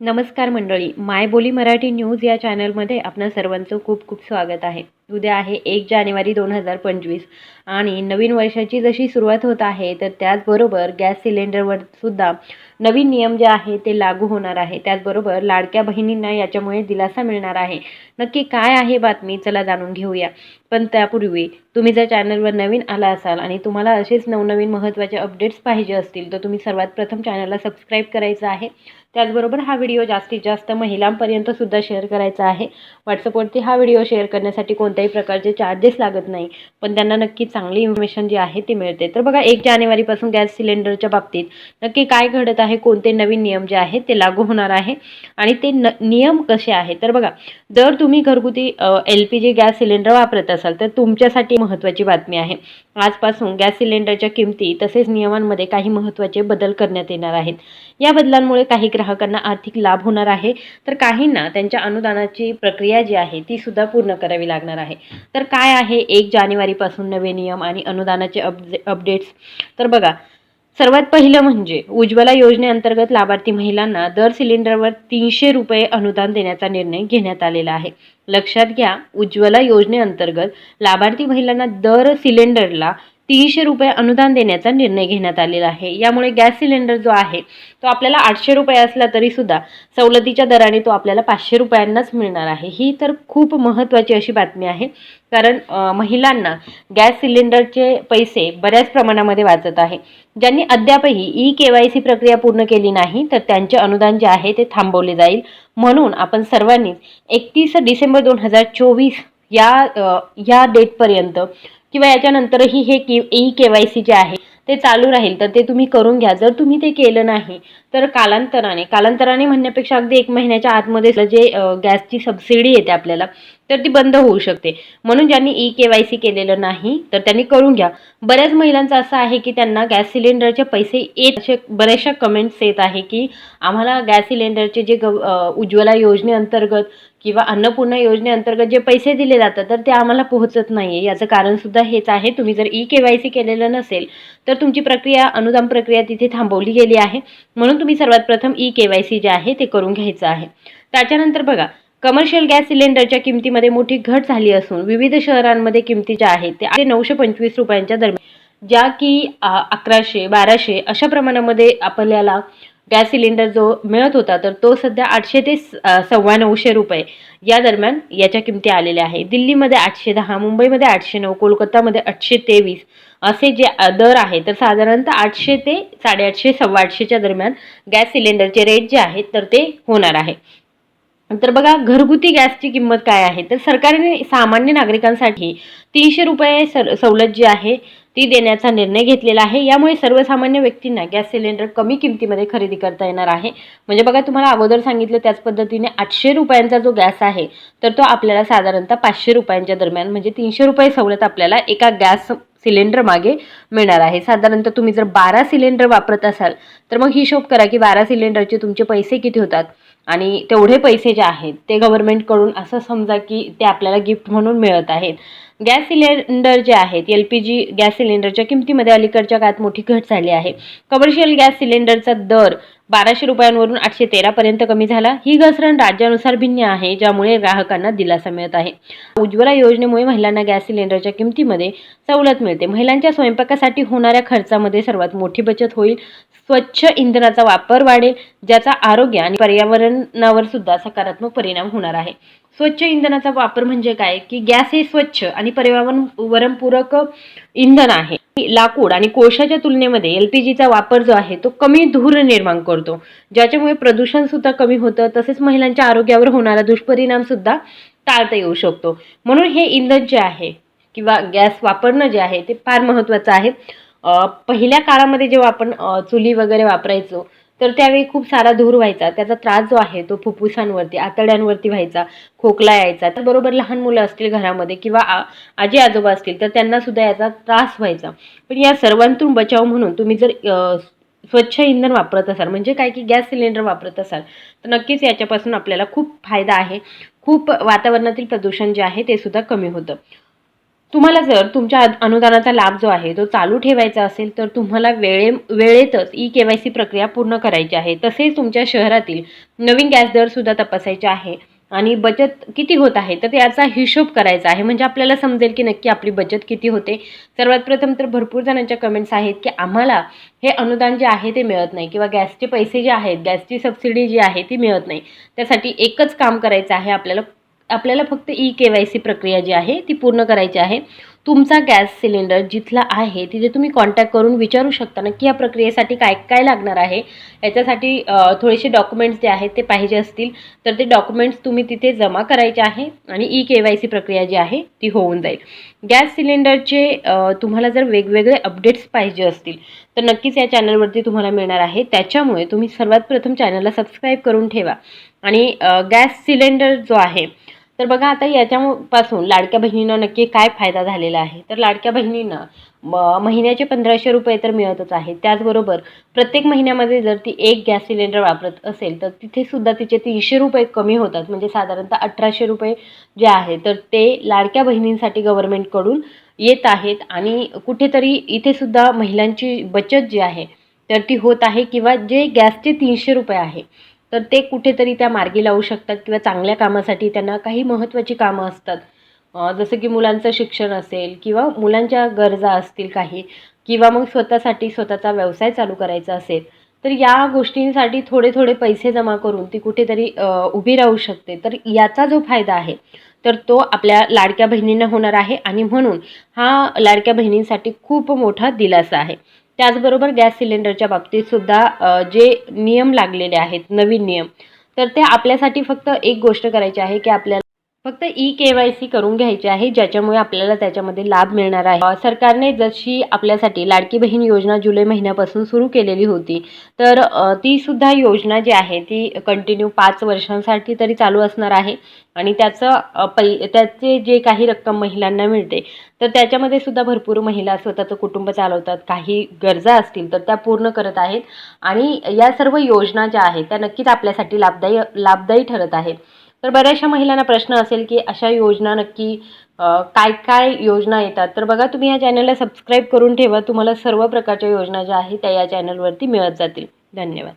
नमस्कार मंडळी माय बोली मराठी न्यूज या चॅनलमध्ये आपणा सर्वांचं खूप खूप स्वागत आहे. उद्या आहे एक जानेवारी दोन हजार पंचवीस. आणि नवीन वर्षाची जशी सुरुवात होत आहे तर त्याचबरोबर गॅस सिलेंडरवर सुद्धा नवीन नियम जे आहे ते लागू होणार आहे. त्याचबरोबर लाडक्या बहिणींना याच्यामुळे दिलासा मिळणार आहे. नक्की काय आहे बातमी? चला जाणून घेऊया. पण त्यापूर्वी तुम्ही जर चॅनलवर नवीन आला असाल आणि तुम्हाला असेच नवनवीन महत्त्वाचे अपडेट्स पाहिजे असतील तर तुम्ही सर्वात प्रथम चॅनलला सबस्क्राईब करायचं आहे. त्याचबरोबर हा व्हिडिओ जास्तीत जास्त महिलांपर्यंत सुद्धा शेअर करायचा आहे. व्हॉट्सअपवरती हा व्हिडिओ शेअर करण्यासाठी कोणत्याही प्रकारचे चार्जेस लागत नाही. पण त्यांना नक्की चांगली इन्फॉर्मेशन जी आहे ती मिळते. तर बघा एक जानेवारीपासून गॅस सिलेंडरच्या बाबतीत नक्की काय घडत आहे कोणते नवीन नियम जे आहेत ते लागू होणार आहे आणि ते न नियम कसे आहेत? तर बघा जर तुम्ही घरगुती L P G gas cylinder वापरत असाल तर तुमच्यासाठी महत्त्वाची बातमी आहे. आजपासून गॅस सिलेंडरच्या किमती तसेच नियमांमध्ये काही महत्त्वाचे बदल करण्यात येणार आहेत. या बदलांमुळे काही ग्राहकांना आर्थिक लाभ होणार आहे. तर काहींना त्यांच्या अनुदानाची प्रक्रिया जी आहे ती सुद्धा पूर्ण करावी लागणार आहे. तर काय आहे एक जानेवारीपासून नवे नियम आणि अनुदानाचे अपडे अपडेट्स तर बघा सर्वात पहिलं म्हणजे उज्ज्वला योजनेअंतर्गत लाभार्थी महिलांना दर सिलेंडरवर तीनशे रुपये अनुदान देण्याचा निर्णय घेण्यात आलेला आहे. लक्षात घ्या उज्ज्वला योजनेअंतर्गत लाभार्थी महिलांना दर सिलेंडरला तीनशे रुपये अनुदान देण्याचा निर्णय घेण्यात आलेला आहे. यामुळे गॅस सिलेंडर जो आहे तो आपल्याला आठशे रुपये असला तरीसुद्धा सवलतीच्या दराने तो आपल्याला पाचशे रुपयांनाच मिळणार आहे. ही तर खूप महत्त्वाची अशी बातमी आहे. कारण महिलांना गॅस सिलेंडरचे पैसे बऱ्याच प्रमाणामध्ये वाचत आहे. ज्यांनी अद्यापही ई के वाय सी प्रक्रिया पूर्ण केली नाही तर त्यांचे अनुदान जे आहे ते थांबवले जाईल. म्हणून आपण सर्वांनीच एकतीस डिसेंबर दोन हजार चोवीस या या डेटपर्यंत किंवा याच्यानंतरही हे की ई के वाय सी जे आहे ते चालू राहील तर ते तुम्ही करून घ्या. जर तुम्ही ते केलं नाही तर कालांतराने कालांतराने म्हणण्यापेक्षा अगदी एक महिन्याच्या आतमध्ये जे गॅसची सबसिडी येते आपल्याला तर ती बंद होऊ शकते. म्हणून ज्यांनी ई के वाय सी केलेलं नाही तर त्यांनी करून घ्या. बऱ्याच महिलांचं असं आहे की त्यांना गॅस सिलेंडरचे पैसे येत असे बऱ्याचशा कमेंट्स येत आहे की आम्हाला गॅस सिलेंडरचे जे गव उज्ज्वला योजनेअंतर्गत किंवा अन्नपूर्णा योजनेअंतर्गत जे पैसे दिले जातात तर ते आम्हाला पोहोचत नाही आहे याचं कारणसुद्धा हेच आहे. तुम्ही जर ई के वाय सी केलेलं नसेल तर तुमची प्रक्रिया अनुदान प्रक्रिया तिथे थांबवली गेली आहे. म्हणून तुम्ही सर्वात प्रथम ई के वाय सी जे आहे ते करून घ्यायचं आहे. त्याच्यानंतर बघा कमर्शियल गॅस सिलेंडरच्या किमतीमध्ये मोठी घट झाली असून विविध शहरांमध्ये किमती ज्या आहेत ते नऊशे पंचवीस रुपयांच्या दरम्यान. ज्या की अकराशे बाराशे अशा प्रमाणामध्ये आपल्याला गॅस सिलेंडर जो मिळत होता तर तो सध्या आठशे ते सव्वा नऊशे रुपये या दरम्यान याच्या किमती आलेल्या आहे दिल्लीमध्ये आठशे दहा मुंबईमध्ये आठशे नऊ कोलकातामध्ये आठशे तेवीस असे जे दर आहे तर साधारणतः आठशे ते साडेआठशे सव्वा आठशेच्या दरम्यान गॅस सिलेंडरचे रेट जे आहेत तर ते होणार आहे. तर बघा घरगुती गॅसची किंमत काय आहे? तर सरकारने सामान्य नागरिकांसाठी तीनशे रुपये सर सवलत जी आहे ती देण्याचा निर्णय घेतलेला आहे. यामुळे सर्वसामान्य व्यक्तींना गॅस सिलेंडर कमी किमतीमध्ये खरेदी करता येणार आहे. म्हणजे बघा तुम्हाला अगोदर सांगितलं त्याच पद्धतीने आठशे रुपयांचा जो गॅस आहे तर तो आपल्याला साधारणतः पाचशे रुपयांच्या दरम्यान म्हणजे तीनशे रुपये सवलत आपल्याला एका गॅस सिलेंडर मागे मिळणार आहे. साधारणतः तुम्ही जर बारा सिलेंडर वापरत असाल तर मग हिशोब करा की बारा सिलेंडरचे तुमचे पैसे किती होतात? आणि तेवढे पैसे जे आहेत ते गव्हर्नमेंटकडून असं समजा की ते आपल्याला गिफ्ट म्हणून मिळत आहेत. गॅस सिलेंडर जे आहेत एल पी जी गॅस सिलेंडरच्या किमतीमध्ये अलीकडच्या काळात मोठी घट झाली आहे. कमर्शियल गॅस सिलेंडरचा दर बाराशे रुपयांवरून आठशे तेरापर्यंत कमी झाला. ही घसरण राज्यानुसार भिन्न आहे ज्यामुळे ग्राहकांना दिलासा मिळत आहे. उज्ज्वला योजनेमुळे महिलांना गॅस सिलेंडरच्या किमतीमध्ये सवलत मिळते. महिलांच्या स्वयंपाकासाठी होणाऱ्या खर्चामध्ये सर्वात मोठी बचत होईल. स्वच्छ इंधनाचा वापर वाढेल ज्याचा आरोग्य आणि पर्यावरणावर सुद्धा सकारात्मक परिणाम होणार आहे. स्वच्छ इंधनाचा वापर म्हणजे काय? की गॅस हे स्वच्छ आणि पर्यावरण वरणपूरक इंधन आहे. लाकूड आणि कोळशाच्या तुलनेमध्ये एल पी जीचा वापर जो आहे तो कमी धूर निर्माण करतो. ज्याच्यामुळे प्रदूषण सुद्धा कमी होतं तसेच महिलांच्या आरोग्यावर होणारा दुष्परिणाम सुद्धा टाळता येऊ शकतो. म्हणून हे इंधन जे आहे किंवा गॅस वापरणं जे आहे ते फार महत्त्वाचं आहे. पहिल्या काळामध्ये जेव्हा आपण चुली वगैरे वापरायचो तर त्यावेळी खूप सारा धूर व्हायचा. त्याचा त्रास जो आहे तो फुफ्फुसांवरती आतड्यांवरती व्हायचा खोकला यायचा. त्याबरोबर लहान मुलं असतील घरामध्ये किंवा आजी आजोबा असतील तर त्यांना सुद्धा याचा त्रास व्हायचा. पण या सर्वांतून बचाव म्हणून तुम्ही जर स्वच्छ इंधन वापरत असाल म्हणजे काय की गॅस सिलेंडर वापरत असाल तर नक्कीच याच्यापासून आपल्याला खूप फायदा आहे. खूप वातावरणातील प्रदूषण जे आहे ते सुद्धा कमी होतं. तुम्हाला जर तुमच्या अनुदानाचा लाभ जो आहे तो चालू ठेवायचा असेल तर तुम्हाला वेळे वेळेतच ई के वाय सी प्रक्रिया पूर्ण करायची आहे. तसेच तुमच्या शहरातील नवीन गॅस दरसुद्धा तपासायचे आहे आणि बचत किती होत आहे तर याचा हिशोब करायचा आहे. म्हणजे आपल्याला समजेल की नक्की आपली बचत किती होते. सर्वात प्रथम तर भरपूर जणांच्या कमेंट्स आहेत की आम्हाला हे अनुदान जे आहे ते मिळत नाही किंवा गॅसचे पैसे जे आहेत गॅसची सबसिडी जी आहे ती मिळत नाही. त्यासाठी एकच काम करायचं आहे आपल्याला आपल्याला फक्त ई के वाय सी प्रक्रिया जी आहे ती पूर्ण करायची आहे. तुमचा गॅस सिलेंडर जिथला आहे तिथे तुम्ही कॉन्टॅक्ट करून विचारू शकता ना की या प्रक्रियेसाठी काय काय लागणार आहे. याच्यासाठी थोडेसे डॉक्युमेंट्स जे आहेत ते पाहिजे असतील. तर ते डॉक्युमेंट्स तुम्ही तिथे जमा करायचे आहे आणि ई के वाय सी प्रक्रिया जी आहे ती होऊन जाईल. गॅस सिलेंडरचे तुम्हाला जर वेगवेगळे अपडेट्स पाहिजे असतील तर नक्कीच या चॅनलवरती तुम्हाला मिळणार आहे. त्याच्यामुळे तुम्ही सर्वात प्रथम चॅनलला सबस्क्राईब करून ठेवा. आणि गॅस सिलेंडर जो आहे तर बघा आता याच्यापासून लाडक्या बहिणींना नक्की काय फायदा झालेला आहे? तर लाडक्या बहिणींना म- महिन्याचे पंधराशे रुपये तर मिळतच आहे त्याचबरोबर प्रत्येक महिन्यामध्ये जर ती एक गॅस सिलेंडर वापरत असेल तर तिथे सुद्धा तिचे तीनशे रुपये कमी होतात. म्हणजे साधारणतः अठराशे रुपये जे आहे तर ते लाडक्या बहिणींसाठी गव्हर्नमेंटकडून येत आहेत. आणि कुठेतरी इथे सुद्धा महिलांची बचत जी आहे तर ती होत आहे किंवा जे गॅसचे तीनशे रुपये आहे तर ते कुठेतरी त्या मार्गी लावू शकतात किंवा चांगल्या कामासाठी त्यांना काही महत्त्वाची कामं असतात. जसं की मुलांचं शिक्षण असेल किंवा मुलांच्या गरजा असतील काही किंवा मग स्वतःसाठी स्वतःचा व्यवसाय चालू करायचा असेल तर या गोष्टींसाठी थोडे थोडे पैसे जमा करून ती कुठेतरी उभी राहू शकते. तर याचा जो फायदा आहे तर तो आपल्या लाडक्या बहिणींना होणार आहे आणि म्हणून हा लाडक्या बहिणींसाठी खूप मोठा दिलासा आहे. त्याचबरोबर गॅस सिलेंडरच्या बाबतीत सुद्धा जे नियम लागलेले आहेत नवीन नियम तर ते आपल्यासाठी फक्त एक गोष्ट करायची आहे की आपल्याला फक्त ई के वाय सी करून घ्यायची आहे ज्याच्यामुळे आपल्याला त्याच्यामध्ये लाभ मिळणार आहे. सरकारने जशी आपल्यासाठी लाडकी बहीण योजना जुलै महिन्यापासून सुरू केलेली होती तर तीसुद्धा ती सुद्धा योजना जी आहे ती कंटिन्यू पाच वर्षांसाठी तरी चालू असणार आहे. आणि त्याचं पै त्याचे जे काही रक्कम महिलांना मिळते तर त्याच्यामध्ये सुद्धा भरपूर महिला स्वतःचं कुटुंब चालवतात काही गरजा असतील तर त्या पूर्ण करत आहेत. आणि या सर्व योजना ज्या आहेत त्या नक्कीच आपल्यासाठी लाभदायी लाभदायी ठरत आहेत. तर बऱ्याचशा महिलांना प्रश्न असेल की अशा योजना नक्की काय काय योजना येतात? तर बघा तुम्ही या चॅनलला सबस्क्राईब करून ठेवा. तुम्हाला सर्व प्रकारच्या योजना ज्या आहेत त्या या चॅनलवरती मिळत जातील. धन्यवाद.